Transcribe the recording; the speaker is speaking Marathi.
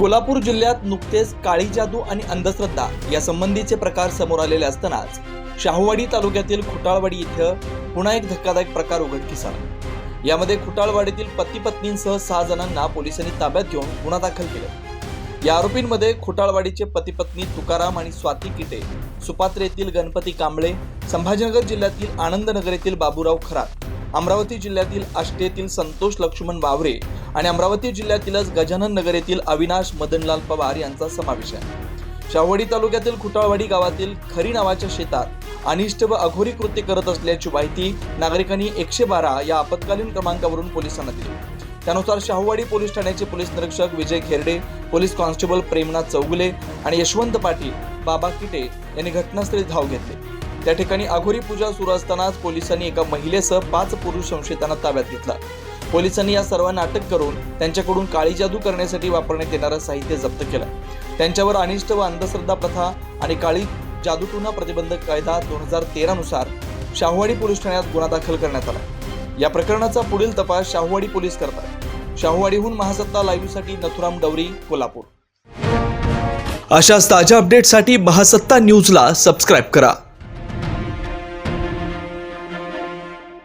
कोल्हापूर जिल्ह्यात नुकतेच काळी जादू आणि अंधश्रद्धा या संबंधीचे प्रकार समोर आलेले असतानाच शाहूवाडी तालुक्यातील खुटाळवाडी इथं पुन्हा एक धक्कादायक प्रकार उघडकीस आला यामध्ये खुटाळवाडीतील पती पत्नींसह सहा जणांना पोलिसांनी ताब्यात घेऊन गुन्हा दाखल केला. या आरोपींमध्ये खुटाळवाडीचे पती पत्नी तुकाराम आणि स्वाती किटे सुपात्र येथील गणपती कांबळे संभाजीनगर जिल्ह्यातील आनंदनगर येथील बाबूराव खरात अमरावती जिल्ह्यातील आष्टेतील येथील संतोष लक्ष्मण बावरे आणि अमरावती जिल्ह्यातीलच गजानन नगर येथील अविनाश मदनलाल पवार यांचा समावेश आहे. शावडी तालुक्यातील खुटाळवाडी गावातील खरी नावाच्या शेतात अनिष्ट व अघोरी कृत्य करत असल्याची माहिती नागरिकांनी एकशे बारा या आपत्कालीन क्रमांकावरून पोलिसांना दिली. त्यानुसार शाहूवाडी पोलीस ठाण्याचे पोलीस निरीक्षक विजय खेरडे पोलीस कॉन्स्टेबल प्रेमनाथ चौगुले आणि यशवंत पाटील बाबा किटे यांनी घटनास्थळी धाव घेतली. त्या ठिकाणी अघोरी पूजा सुरू असतानाच पोलिसांनी एका महिलेसह पाच पुरुष संशयितांना ताब्यात घेतला. पोलिसांनी या सर्वांना अटक करून त्यांच्याकडून काळी जादू करण्यासाठी वापरण्यात येणारं साहित्य जप्त केलं. त्यांच्यावर अनिष्ट व अंधश्रद्धा प्रथा आणि काळी जादूटुना प्रतिबंधक कायदा दोन हजार तेरानुसार शाहूवाडी पोलीस ठाण्यात गुन्हा दाखल करण्यात आला. या प्रकरणाचा पुढील तपास शाहूवाडी पोलीस करतात. शाहूवाडीहून महासत्ता लाईव्हसाठी नथुराम डवरी कोल्हापूर. अशाच ताज्या अपडेटसाठी महासत्ता न्यूजला सबस्क्राईब करा.